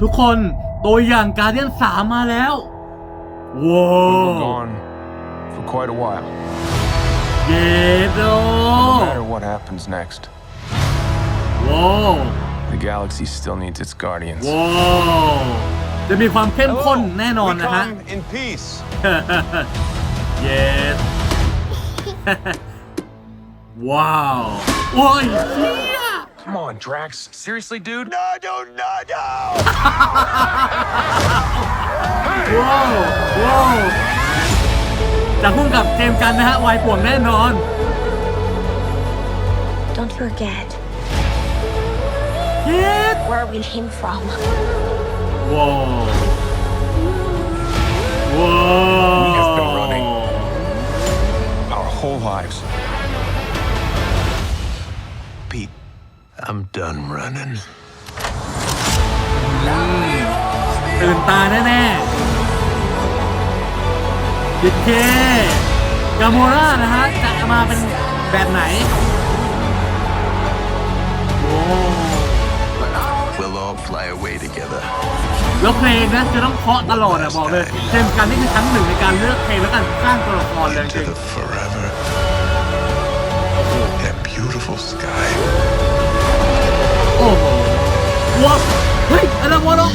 ทุกคนตัวอย่างการเดียนสามมาแล้ว ว้า We were ว gone for quite a while. เยโด No matter what happens next, ว้าว the galaxy still needs its guardians. ว้าวจะมีความเข้มข้นแน่นอน We นะฮะ come in peace. เยส ว้าวโอ้ยเชี่ย Come on, Drax. Seriously, dude? No, no, no, no! ว้าวว้าวจากพุ่งกับเจมส์กันนะฮะวายป่วงแน่นอน Don't forget เยส where we came from. ว้าวว้าว We have been running. Our whole lives. Pete, I'm done running. ตื่นตาแน่ๆยิดเคกาโมรานะฮะ จะมาเป็นแบบไหน โอ้ We'll all fly away together. แล้วเพลงนะจะต้องเคาะตลอดอะบอกเลยเจมส์กันนี่คือทั้งหนึ่งในการเลือกเพลงและการสร้างตัวละครเลยจ To ริง the forever. That beautiful sky. โอ้โหว้าว เฮ้ยอะไรวะเนาะ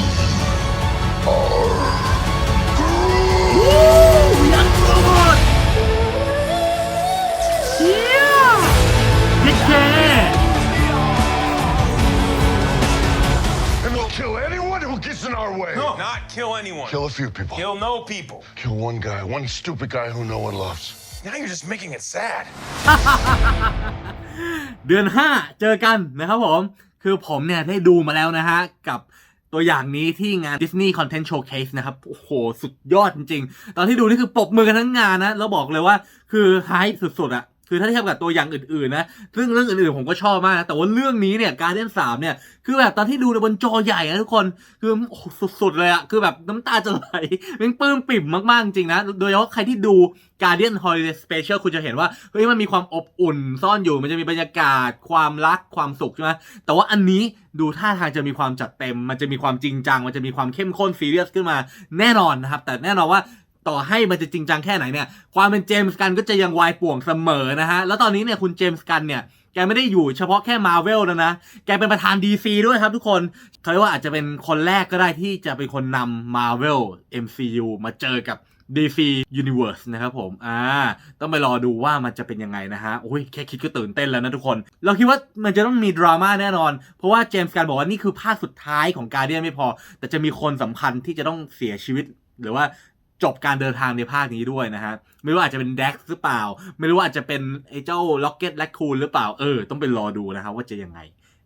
วู้ยันโกรธเชี่ยยิดเค And we'll kill anyone who gets in our way. No, not kill anyone. Kill a few people. Kill no people. Kill one guy, one stupid guy who no one loves. Now you're just making it sad. เดือน 5 เจอกันนะครับผม คือผมเนี่ยได้ดูมาแล้วนะฮะ กับ ตัวอย่างนี้ที่งาน Disney Content Showcase นะครับ โอ้โห สุดยอดจริงๆ ตอนที่ดูนี่คือปรบมือกันทั้งงานนะ แล้วบอกเลยว่าคือไฮสุดๆอะ คือถ้าเทียบกับตัวอย่างอื่นๆนะซึ่งเรื่องอื่นๆผมก็ชอบมากนะแต่ว่าเรื่องนี้เนี่ยการเล่นสามเนี่ย คือแบบตอนที่ดูในบนจอใหญ่นะทุกคน คือสุดๆเลยอะคือแบบน้ำตาจะไหลมันปลื้มปิ่มมากๆจริงนะ โดยเฉพาะใครที่ดู Guardian Holiday Special คุณจะเห็นว่า เฮ้ย มันมีความอบอุ่นซ่อนอยู่ มันจะมีบรรยากาศ ความรัก ความสุขใช่ไหม แต่ว่าอันนี้ดูท่าทางจะมีความจัดเต็ม มันจะมีความจริงจัง มันจะมีความเข้มข้นซีเรียสขึ้นมาแน่นอนนะครับ แต่แน่นอนว่า ต่อให้มันจะจริงจังแค่ไหนเนี่ย ความเป็นเจมส์กันก็จะยังวายป่วงเสมอนะฮะ แล้วตอนนี้เนี่ยคุณเจมส์กันเนี่ยแกไม่ได้อยู่เฉพาะแค่มาเวลแล้วนะ แกเป็นประธาน DC ด้วยครับทุกคน เขาเรียกว่าอาจจะเป็นคนแรกก็ได้ที่จะเป็นคนนำ Marvel MCU มาเจอกับ DC Universe นะครับผม อ่า ต้องไปรอดูว่ามันจะเป็นยังไงนะฮะ โอ้ย แค่คิดก็ตื่นเต้นแล้วนะทุกคน เราคิดว่ามันจะต้องมีดราม่าแน่นอน เพราะว่าเจมส์การบอกว่านี่คือภาคสุดท้ายของการเดียนไม่พอ แต่จะมีคนสำคัญที่จะต้องเสียชีวิต หรือว่า จบการเดินทางในภาคนี้ด้วยนะฮะ ไม่รู้อาจจะเป็นแด็กหรือเปล่า ไม่รู้ว่าอาจจะเป็นไอ้เจ้าล็อกเก็ตแลคคูนหรือเปล่า เออ ต้องไปรอดูนะครับว่าจะยังไง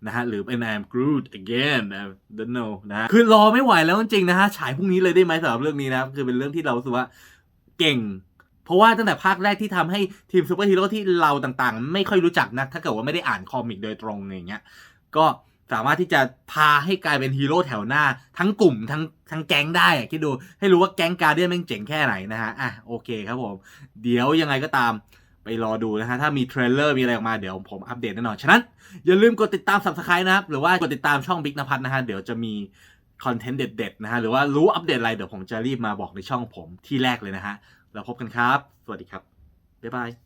นะฮะ หรือเป็น I'm Groot again I don't know นะฮะคือรอไม่ไหวแล้วจริงๆนะฮะ ฉายพรุ่งนี้เลยได้ไหมสำหรับเรื่องนี้นะ คือเป็นเรื่องที่เราสึกว่าเก่ง เพราะว่าตั้งแต่ภาคแรกที่ทำให้ทีมซูเปอร์ฮีโร่ที่เราต่างๆ ไม่ค่อยรู้จักนะ ถ้าเกิดว่าไม่ได้อ่านคอมิกโดยตรงอย่างเงี้ย ก็ สามารถที่จะพาให้กลายเป็นฮีโร่แถวหน้า ทั้งกลุ่มทั้งทั้งแก๊งได้อะคิดดูให้รู้ว่าแก๊งการเดียนแม่งเจ๋งแค่ไหนนะฮะอะโอเคครับผม เดี๋ยวยังไงก็ตามไปรอดูนะฮะถ้ามีเทรลเลอร์มีอะไรออกมาเดี๋ยวผมอัปเดตแน่นอน ฉะนั้น อย่าลืมกดติดตาม subscribe นะครับ หรือว่ากดติดตามช่องบิ๊กนภัทรนะฮะเดี๋ยวจะมีคอนเทนต์เด็ดๆนะฮะหรือว่ารู้อัปเดตอะไรเดี๋ยวผมจะรีบมาบอกในช่องผมที่แรกเลยนะฮะแล้วพบกันครับ สวัสดีครับบ๊ายบาย